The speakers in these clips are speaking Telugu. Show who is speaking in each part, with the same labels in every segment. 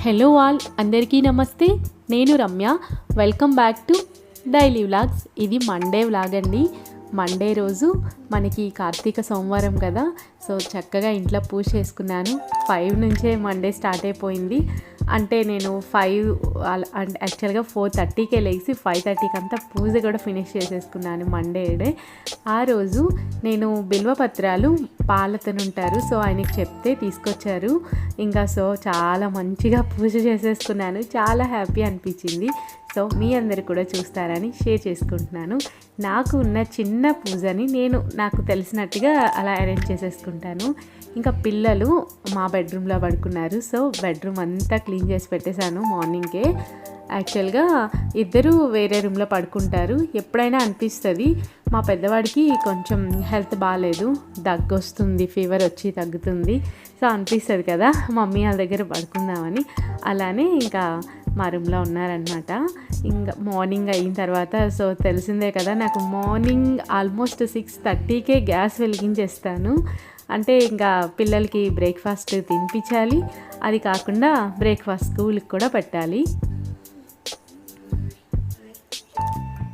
Speaker 1: హలో ఆల్ అందరికీ నమస్తే. నేను Ramya. Welcome back to daily vlogs ఇది మండే వ్లాగ్ అండి. మండే రోజు మనకి కార్తీక సోమవారం కదా. సో చక్కగా ఇంట్లో పూజ చేసుకున్నాను. ఫైవ్ నుంచే మండే స్టార్ట్ అయిపోయింది. అంటే నేను ఫైవ్ అంటే యాక్చువల్గా ఫోర్ థర్టీకే లేచి ఫైవ్ థర్టీకి అంతా పూజ కూడా ఫినిష్ చేసేసుకున్నాను మండే డే. ఆ రోజు నేను బిల్వపత్రాలు పాలతను ఉంటారు సో ఆయనకి చెప్తే తీసుకొచ్చారు. ఇంకా సో చాలా మంచిగా పూజ చేసేసుకున్నాను చాలా హ్యాపీ అనిపించింది. సో మీ అందరు కూడా చూస్తారని షేర్ చేసుకుంటున్నాను. నాకు ఉన్న చిన్న పూజని నేను నాకు తెలిసినట్టుగా అలా అరేంజ్ చేసేసుకుంటాను. ఇంకా పిల్లలు మా బెడ్రూమ్లో పడుకున్నారు. సో బెడ్రూమ్ అంతా క్లీన్ చేసి పెట్టేశాను మార్నింగే. యాక్చువల్గా ఇద్దరు వేరే రూమ్లో పడుకుంటారు. ఎప్పుడైనా అనిపిస్తుంది మా పెద్దవాడికి కొంచెం హెల్త్ బాగాలేదు దగ్గు వస్తుంది ఫీవర్ వచ్చి తగ్గుతుంది. సో అనిపిస్తుంది కదా మమ్మీ వాళ్ళ దగ్గర పడుకుందామని. అలానే ఇంకా మా రూమ్లో ఉన్నారనమాట ఇంకా మార్నింగ్ అయిన తర్వాత సో తెలిసిందే కదా నాకు మార్నింగ్ ఆల్మోస్ట్ సిక్స్ థర్టీకే గ్యాస్ వెలిగించేస్తాను. అంటే ఇంకా పిల్లలకి బ్రేక్ఫాస్ట్ తినిపించాలి. అది కాకుండా బ్రేక్ఫాస్ట్ స్కూల్కి కూడా పెట్టాలి.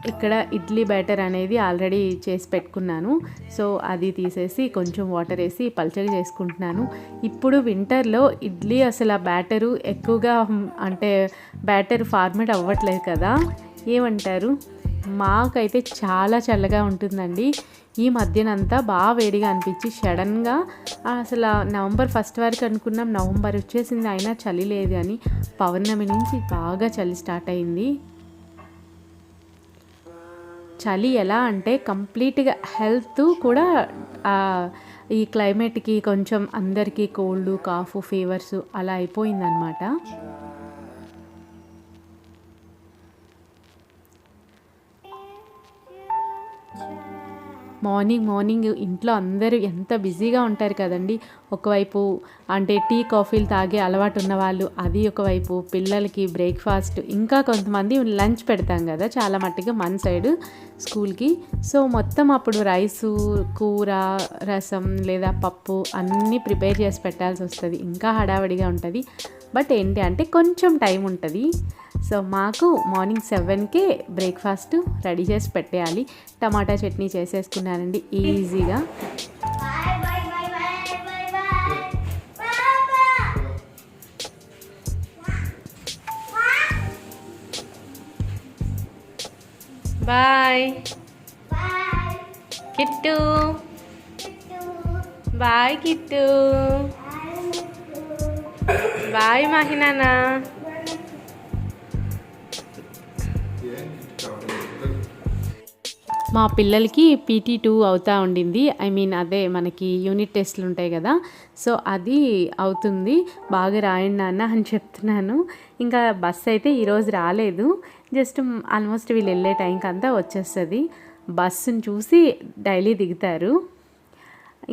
Speaker 1: ఇక్కడ ఇడ్లీ బ్యాటర్ అనేది ఆల్రెడీ చేసి పెట్టుకున్నాను. సో అది తీసేసి కొంచెం వాటర్ వేసి పల్చగా చేసుకుంటున్నాను. ఇప్పుడు వింటర్లో ఇడ్లీ అసలు ఆ బ్యాటరు ఎక్కువగా అంటే బ్యాటర్ ఫార్మేట్ అవ్వట్లేదు కదా. ఏమంటారు? మాకైతే చాలా చల్లగా ఉంటుందండి. ఈ మధ్యనంతా బాగా వేడిగా అనిపించి సడన్గా అసలు నవంబర్ ఫస్ట్ వరకు అనుకున్నాం నవంబర్ వచ్చేసింది అయినా చలి లేదు అని పౌర్ణమి నుంచి బాగా చలి స్టార్ట్ అయింది. చలి ఎలా అంటే కంప్లీట్గా హెల్త్ కూడా ఈ క్లైమేట్కి కొంచెం అందరికీ కోల్డ్ కాఫ్ ఫీవర్స్ అలా అయిపోయిందనమాట మార్నింగ్ మార్నింగ్ ఇంట్లో అందరూ ఎంత బిజీగా ఉంటారు కదండి. ఒకవైపు అంటే టీ కాఫీలు తాగే అలవాటు ఉన్న వాళ్ళు అది ఒకవైపు పిల్లలకి బ్రేక్ఫాస్ట్ ఇంకా కొంతమంది లంచ్ పెడతాం కదా చాలా మట్టుగా మన సైడ్ స్కూల్కి. సో మొత్తం అప్పుడు రైసు కూర రసం లేదా పప్పు అన్నీ ప్రిపేర్ చేసి పెట్టాల్సి వస్తుంది. ఇంకా హడావడిగా ఉంటుంది. బట్ ఏంటి అంటే కొంచెం టైం ఉంటుంది. సో మాకు మార్నింగ్ సెవెన్కే బ్రేక్ఫాస్ట్ రెడీ చేసి పెట్టేయాలి. టమాటా చట్నీ చేసేసుకున్నానండి ఈజీగా. Bye. Kittu. Bye Kittu. Bye మహినానా మా పిల్లలకి పీటీ టూ అవుతూ ఉండింది. ఐ మీన్ అదే మనకి యూనిట్ టెస్ట్లు ఉంటాయి కదా. సో అది అవుతుంది. బాగా రాయండి నాన్న అని చెప్తున్నాను. ఇంకా బస్ అయితే ఈరోజు రాలేదు. జస్ట్ ఆల్మోస్ట్ వీళ్ళు వెళ్ళే టైంకి అంతా వచ్చేస్తుంది. బస్సును చూసి డైలీ దిగుతారు.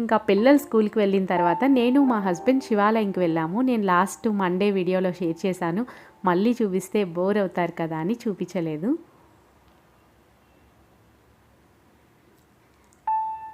Speaker 1: ఇంకా పిల్లలు స్కూల్కి వెళ్ళిన తర్వాత నేను మా హస్బెండ్ శివాలయంకి వెళ్ళాము. నేను లాస్ట్ మండే వీడియోలో షేర్ చేశాను. మళ్ళీ చూపిస్తే బోర్ అవుతారు కదా అని చూపించలేదు.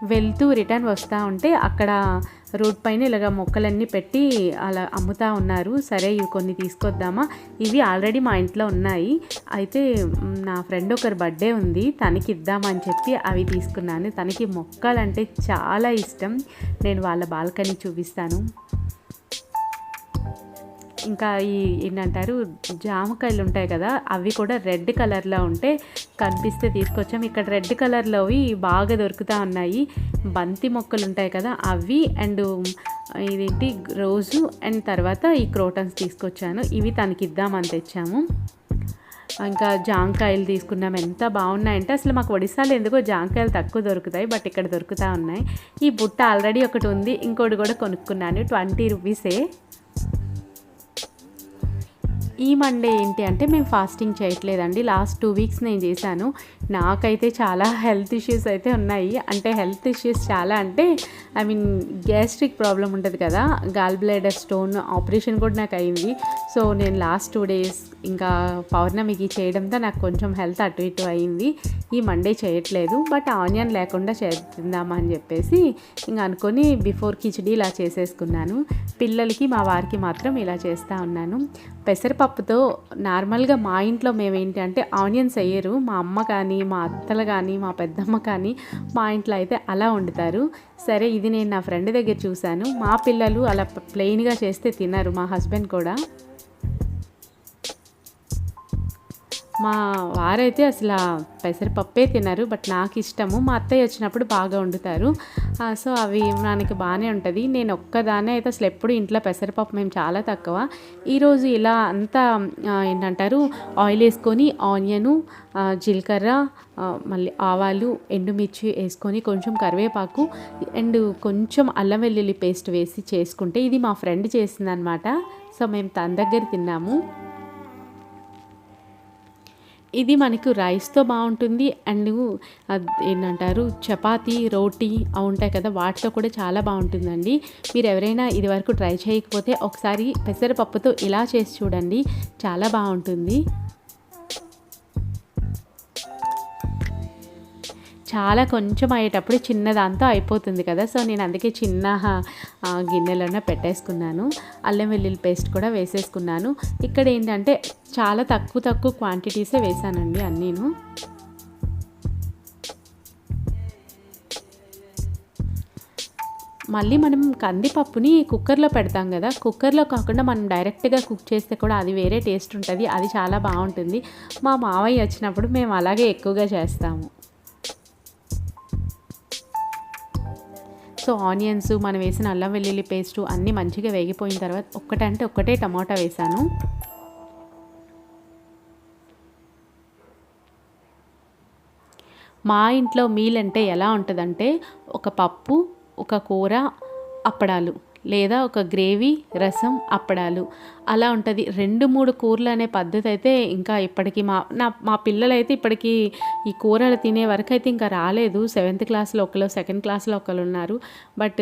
Speaker 1: వెళ్తూ రిటర్న్ వస్తూ ఉంటే అక్కడ రోడ్ పైన ఇలాగ మొక్కలన్నీ పెట్టి అలా అమ్ముతూ ఉన్నారు. సరే ఇవి కొన్ని తీసుకొద్దామా? ఇవి ఆల్రెడీ మా ఇంట్లో ఉన్నాయి. అయితే నా ఫ్రెండ్ ఒకరి బర్త్డే ఉంది తనకి ఇద్దామని చెప్పి అవి తీసుకున్నాను. తనకి మొక్కలంటే చాలా ఇష్టం. నేను వాళ్ళ బాల్కనీ చూపిస్తాను. ఇంకా ఈ ఏంటంటారు జామకాయలు ఉంటాయి కదా అవి కూడా రెడ్ కలర్లో ఉంటే కనిపిస్తే తీసుకొచ్చాం. ఇక్కడ రెడ్ కలర్లోవి బాగా దొరుకుతూ ఉన్నాయి. బంతి మొక్కలు ఉంటాయి కదా అవి అండ్ ఇదేంటి రోజు అండ్ తర్వాత ఈ క్రోటన్స్ తీసుకొచ్చాను. ఇవి తనకి ఇద్దామని తెచ్చాము. ఇంకా జాంకాయలు తీసుకున్నాం. ఎంత బాగున్నాయంటే అసలు మాకు ఒడిశాలో ఎందుకో జాంకాయలు తక్కువ దొరుకుతాయి బట్ ఇక్కడ దొరుకుతూ ఉన్నాయి. ఈ బుట్ట ఆల్రెడీ ఒకటి ఉంది. ఇంకోటి కూడా కొనుక్కున్నాను. ట్వంటీ రూపీసే. ఈ మండే ఏంటి అంటే మేము ఫాస్టింగ్ చేయట్లేదండి. లాస్ట్ టూ వీక్స్ నేను చేశాను. నాకైతే చాలా హెల్త్ ఇష్యూస్ అయితే ఉన్నాయి. అంటే హెల్త్ ఇష్యూస్ చాలా అంటే ఐ మీన్ గ్యాస్ట్రిక్ ప్రాబ్లం ఉంటుంది కదా. గాల్ బ్లేడర్ స్టోన్ ఆపరేషన్ కూడా నాకు అయింది. సో నేను లాస్ట్ టూ డేస్ ఇంకా పౌర్ణమికి చేయడంతో నాకు కొంచెం హెల్త్ అటు ఇటు అయింది. ఈ మండే చేయట్లేదు బట్ ఆనియన్ లేకుండా చేద్దామని అని చెప్పేసి ఇంకా అనుకొని బిఫోర్ కిచడీ ఇలా చేసేసుకున్నాను. పిల్లలకి మా వారికి మాత్రం ఇలా చేస్తూ ఉన్నాను. పెసరపప్పుతో నార్మల్గా మా ఇంట్లో మేము అంటే ఆనియన్స్ వేయరు. మా అమ్మ కానీ మా అత్తలు కానీ మా పెద్దమ్మ కానీ మా ఇంట్లో అయితే అలా వండుతారు. సరే ఇది నేను నా ఫ్రెండ్ దగ్గర చూశాను. మా పిల్లలు అలా ప్లెయిన్గా చేస్తే తినరు మా హస్బెండ్ కూడా. మా వారైతే అసలు పెసరపప్పే తినరు బట్ నాకు ఇష్టము. మా అత్తయ్య వచ్చినప్పుడు బాగా వండుతారు. సో అవి మనకి బాగానే ఉంటుంది. నేను ఒక్కదానే అయితే అసలు ఎప్పుడు ఇంట్లో పెసరపప్పు మేము చాలా తక్కువ. ఈరోజు ఇలా అంతా ఏంటంటారు ఆయిల్ వేసుకొని ఆనియను జీలకర్ర మళ్ళీ ఆవాలు ఎండుమిర్చి వేసుకొని కొంచెం కరివేపాకు అండ్ కొంచెం అల్లం వెల్లుల్లి పేస్ట్ వేసి చేసుకుంటే ఇది మా ఫ్రెండ్ చేసిందనమాట. సో మేము తన దగ్గర తిన్నాము. ఇది మనకు రైస్తో బాగుంటుంది. అండ్ ఏంటంటారు చపాతీ రోటీ అవి ఉంటాయి కదా వాటితో కూడా చాలా బాగుంటుందండి. మీరు ఎవరైనా ఇది వరకు ట్రై చేయకపోతే ఒకసారి పెసరపప్పుతో ఇలా చేసి చూడండి. చాలా బాగుంటుంది. చాలా కొంచెం అయ్యేటప్పుడు చిన్న దాంతో అయిపోతుంది కదా. సో నేను అందుకే చిన్న గిన్నెలోనే పెట్టేసుకున్నాను. అల్లం వెల్లుల్లి పేస్ట్ కూడా వేసేసుకున్నాను. ఇక్కడ ఏంటంటే చాలా తక్కువ తక్కువ క్వాంటిటీసే వేసానండి అన్నీను. మళ్ళీ మనం కందిపప్పుని కుక్కర్లో పెడతాం కదా. కుక్కర్లో కాకుండా మనం డైరెక్ట్గా కుక్ చేస్తే కూడా అది వేరే టేస్ట్ ఉంటుంది. అది చాలా బాగుంటుంది. మా మావయ్య వచ్చినప్పుడు మేము అలాగే ఎక్కువగా చేస్తాము. సో ఆనియన్స్ మనం వేసిన అల్లం వెల్లుల్లి పేస్టు అన్నీ మంచిగా వేగిపోయిన తర్వాత ఒక్కటంటే ఒక్కటే టమాటా వేసాను. మా ఇంట్లో మీల్ అంటే ఎలా ఉంటుందంటే ఒక పప్పు ఒక కూర అప్పడాలు. లేదా ఒక గ్రేవీ రసం అప్పడాలు. అలా ఉంటుంది. రెండు మూడు కూరలు అనే పద్ధతి అయితే ఇంకా ఇప్పటికీ మా నా మా పిల్లలైతే ఇప్పటికీ ఈ కూరలు తినే వరకు అయితే ఇంకా రాలేదు. సెవెంత్ క్లాస్లో ఒకరు సెకండ్ క్లాస్లో ఒకరు ఉన్నారు. బట్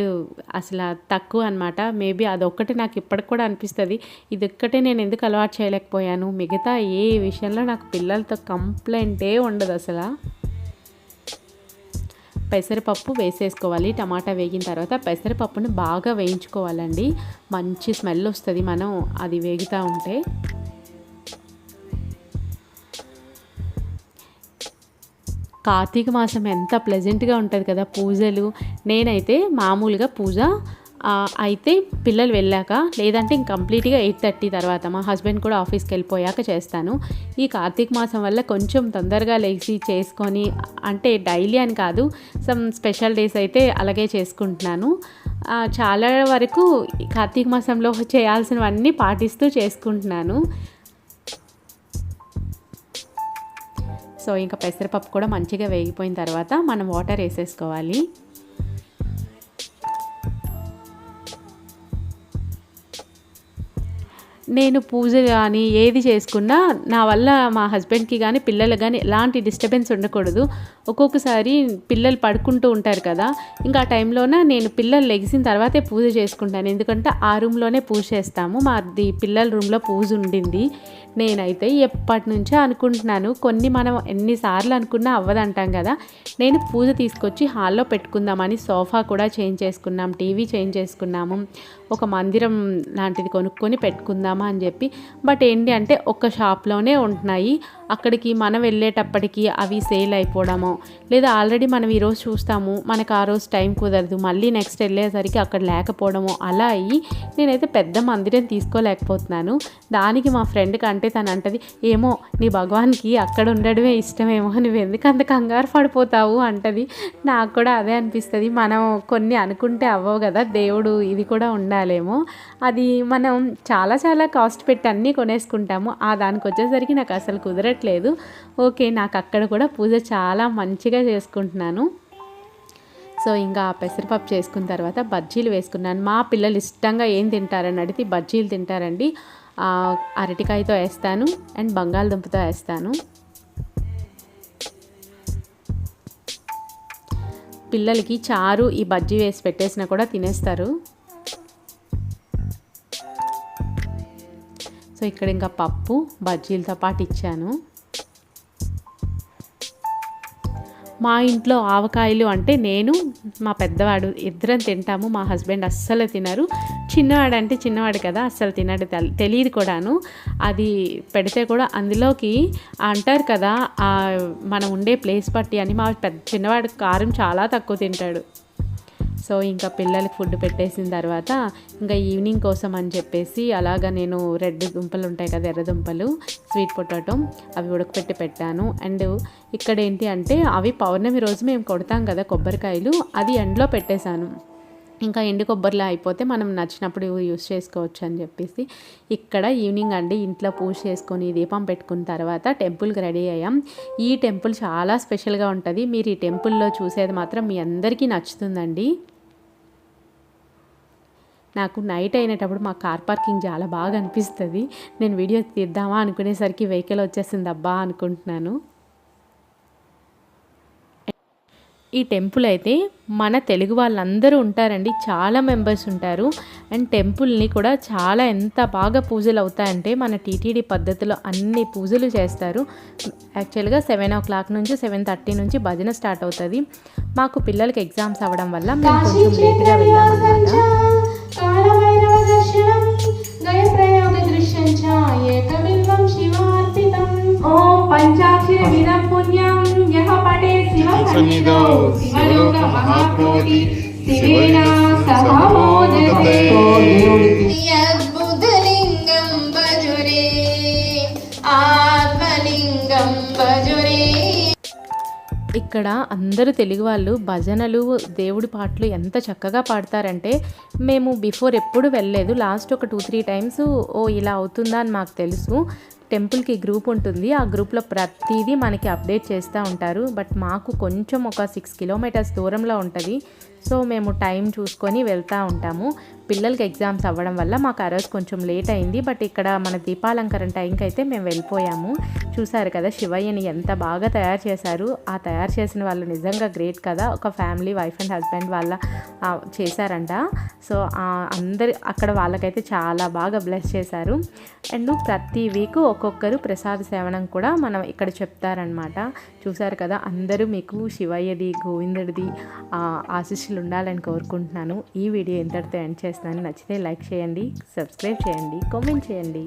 Speaker 1: అసలు తక్కువ అనమాట మేబీ అదొక్కటి నాకు ఇప్పటికి కూడా అనిపిస్తుంది. ఇది ఒక్కటే నేను ఎందుకు అలవాటు చేయలేకపోయాను? మిగతా ఏ విషయంలో నాకు పిల్లలతో కంప్లైంటే ఉండదు అసలు. పెసరపప్పు వేసేసుకోవాలి. టమాటా వేగిన తర్వాత పెసరపప్పును బాగా వేయించుకోవాలండి. మంచి స్మెల్ వస్తుంది మనం అది వేగుతూ ఉంటే. కార్తీక మాసం ఎంత ప్లెజెంట్గా ఉంటుంది కదా పూజలు. నేనైతే మామూలుగా పూజ అయితే పిల్లలు వెళ్ళాక లేదంటే ఇంక కంప్లీట్గా ఎయిట్ థర్టీ తర్వాత మా హస్బెండ్ కూడా ఆఫీస్కి వెళ్ళిపోయాక చేస్తాను. ఈ కార్తీక మాసం వల్ల కొంచెం తొందరగా లేచి చేసుకొని అంటే డైలీ అని కాదు సమ్ స్పెషల్ డేస్ అయితే అలాగే చేసుకుంటున్నాను. చాలా వరకు కార్తీక మాసంలో చేయాల్సినవన్నీ పాటిస్తూ చేసుకుంటున్నాను. సో ఇంకా పెసరపప్పు కూడా మంచిగా వేగిపోయిన తర్వాత మనం వాటర్ వేసేసుకోవాలి. నేను పూజ కానీ ఏది చేసుకున్నా నా వల్ల మా హస్బెండ్కి కానీ పిల్లలకు కానీ ఎలాంటి డిస్టర్బెన్స్ ఉండకూడదు. ఒక్కొక్కసారి పిల్లలు పడుకుంటూ ఉంటారు కదా ఇంకా ఆ టైంలోన నేను పిల్లలు లెగిసిన తర్వాతే పూజ చేసుకుంటాను. ఎందుకంటే ఆ రూమ్లోనే పూజ చేస్తాము. మాది పిల్లల రూమ్లో పూజ ఉండింది. నేనైతే ఎప్పటి నుంచో అనుకుంటున్నాను. కొన్ని మనం ఎన్నిసార్లు అనుకున్నా అవ్వదంటాం కదా. నేను పూజ తీసుకొచ్చి హాల్లో పెట్టుకుందామని సోఫా కూడా చేంజ్ చేసుకున్నాం టీవీ చేంజ్ చేసుకున్నాము. ఒక మందిరం లాంటిది కొనుక్కొని పెట్టుకుందామా అని చెప్పి. బట్ ఏంటి అంటే ఒక షాప్లోనే ఉంటున్నాయి. అక్కడికి మనం వెళ్ళేటప్పటికి అవి సేల్ అయిపోవడమో లేదా ఆల్రెడీ మనం ఈరోజు చూస్తాము మనకు ఆ రోజు టైం కుదరదు మళ్ళీ నెక్స్ట్ వెళ్ళేసరికి అక్కడ లేకపోవడమో అలా అయ్యి నేనైతే పెద్ద మందిరం తీసుకోలేకపోతున్నాను. దానికి మా ఫ్రెండ్ కంటే తను అంటది ఏమో నీ భగవాన్కి అక్కడ ఉండడమే ఇష్టమేమో నువ్వు ఎందుకు అంత కంగారు పడిపోతావు? అంటది. నాకు కూడా అదే అనిపిస్తుంది. మనం కొన్ని అనుకుంటే అవ్వవు కదా దేవుడు ఇది కూడా ఉండాలేమో. అది మనం చాలా చాలా కాస్ట్ పెట్టి అన్నీ కొనేసుకుంటాము. ఆ దానికి వచ్చేసరికి నాకు అసలు కుదరట్లేదు. ఓకే నాకు అక్కడ కూడా పూజ చాలా మంచిగా చేసుకుంటున్నాను. సో ఇంకా పెసరపప్పు చేసుకున్న తర్వాత బజ్జీలు వేసుకున్నాను. మా పిల్లలు ఇష్టంగా ఏం తింటారని అడిగితే బజ్జీలు తింటారండి. అరటికాయతో వేస్తాను అండ్ బంగాళదుంపతో వేస్తాను. పిల్లలకి చారు ఈ బజ్జీ వేసి పెట్టేసినా కూడా తినేస్తారు. సో ఇక్కడ ఇంకా పప్పు బజ్జీలతో పాటు ఇచ్చాను. మా ఇంట్లో ఆవకాయలు అంటే నేను మా పెద్దవాడు ఇద్దరం తింటాము మా హస్బెండ్ అస్సలు తినరు. చిన్నవాడు అంటే చిన్నవాడు కదా అస్సలు తినడు తెల్- తెలియదు కూడాను. అది పెడితే కూడా అందులోకి అంటారు కదా మనం ఉండే ప్లేస్ బట్టి అని మా పెద్ద చిన్నవాడు కారం చాలా తక్కువ తింటాడు. సో ఇంకా పిల్లలకి ఫుడ్ పెట్టేసిన తర్వాత ఇంకా ఈవినింగ్ కోసం అని చెప్పేసి అలాగా నేను రెడ్ దుంపలు ఉంటాయి కదా ఎర్ర దుంపలు స్వీట్ పొటాటో అవి ఉడకపెట్టి పెట్టాను. అండ్ ఇక్కడ ఏంటి అంటే అవి పౌర్ణమి రోజు మేము కొడతాం కదా కొబ్బరికాయలు అది ఎండలో పెట్టేశాను. ఇంకా ఎండు కొబ్బరిలో అయిపోతే మనం నచ్చినప్పుడు యూస్ చేసుకోవచ్చు అని చెప్పేసి ఇక్కడ ఈవినింగ్ అండి ఇంట్లో పూజ చేసుకొని దీపం పెట్టుకున్న తర్వాత టెంపుల్కి రెడీ అయ్యాం. ఈ టెంపుల్ చాలా స్పెషల్గా ఉంటుంది. మీరు ఈ టెంపుల్లో చూసేది మాత్రం మీ అందరికీ నచ్చుతుందండి. నాకు నైట్ అయినప్పుడు మా కార్ పార్కింగ్ చాలా బాగా అనిపిస్తుంది. నేను వీడియో తీద్దామా అనుకునేసరికి వెహికల్ వచ్చేసింది అబ్బా అనుకుంటున్నాను. ఈ టెంపుల్ అయితే మన తెలుగు వాళ్ళందరూ ఉంటారండి చాలా మెంబర్స్ ఉంటారు. అండ్ టెంపుల్ని కూడా చాలా ఎంత బాగా పూజలు అవుతాయంటే మన టీటీడీ పద్ధతిలో అన్ని పూజలు చేస్తారు. యాక్చువల్గా సెవెన్ ఓ క్లాక్ నుంచి సెవెన్ థర్టీ నుంచి భజన స్టార్ట్ అవుతుంది. మాకు పిల్లలకి ఎగ్జామ్స్ అవ్వడం వల్ల మేము కొంచెం లేట్గా వెళ్ళామన్నమాట
Speaker 2: కాళభైరవ దర్శనం గయప్రయోగ దృశ్యం చ ఏకబిల్వం శివార్పితం. ఓం పంచాక్షర విదం పుణ్యం యః పఠే శివ సన్నిధౌ శివలోక మహాకోటి శివేన సహ మోదతే
Speaker 1: ఇక్కడ అందరూ తెలుగు వాళ్ళు భజనలు దేవుడి పాటలు ఎంత చక్కగా పాడతారంటే మేము బిఫోర్ ఎప్పుడు వెళ్ళలేదు. లాస్ట్ ఒక టూ త్రీ టైమ్స్ ఓ ఇలా అవుతుందా అని మాకు తెలుసు. టెంపుల్కి గ్రూప్ ఉంటుంది. ఆ గ్రూప్లో ప్రతిదీ మనకి అప్డేట్ చేస్తూ ఉంటారు. బట్ మాకు కొంచెం ఒక సిక్స్ కిలోమీటర్స్ దూరంలో ఉంటుంది. సో మేము టైం చూసుకొని వెళ్తూ ఉంటాము. పిల్లలకి ఎగ్జామ్స్ అవ్వడం వల్ల మాకు ఆ రోజు కొంచెం లేట్ అయింది. బట్ ఇక్కడ మన దీపాలంకరణ టైంకి అయితే మేము వెళ్ళిపోయాము. చూసారు కదా శివయ్యని ఎంత బాగా తయారు చేశారు. ఆ తయారు చేసిన వాళ్ళు నిజంగా గ్రేట్ కదా. ఒక ఫ్యామిలీ వైఫ్ అండ్ హస్బెండ్ వాళ్ళ చేశారంట. సో అందరి అక్కడ వాళ్ళకైతే చాలా బాగా బ్లెస్ చేశారు. అండ్ ప్రతి వీక్ ఒక్కొక్కరు ప్రసాద సేవనం కూడా మనం ఇక్కడ చెప్తారనమాట చూసారు కదా అందరూ మీకు శివయ్యది గోవిందుడిది ఆశిష్ ఆశీస్సులు ఉండాలని కోరుకుంటున్నాను. ఈ వీడియో ఎంతటితో ఎండ్ చేస్తాను నచ్చితే లైక్ చేయండి సబ్స్క్రైబ్ చేయండి కామెంట్ చేయండి.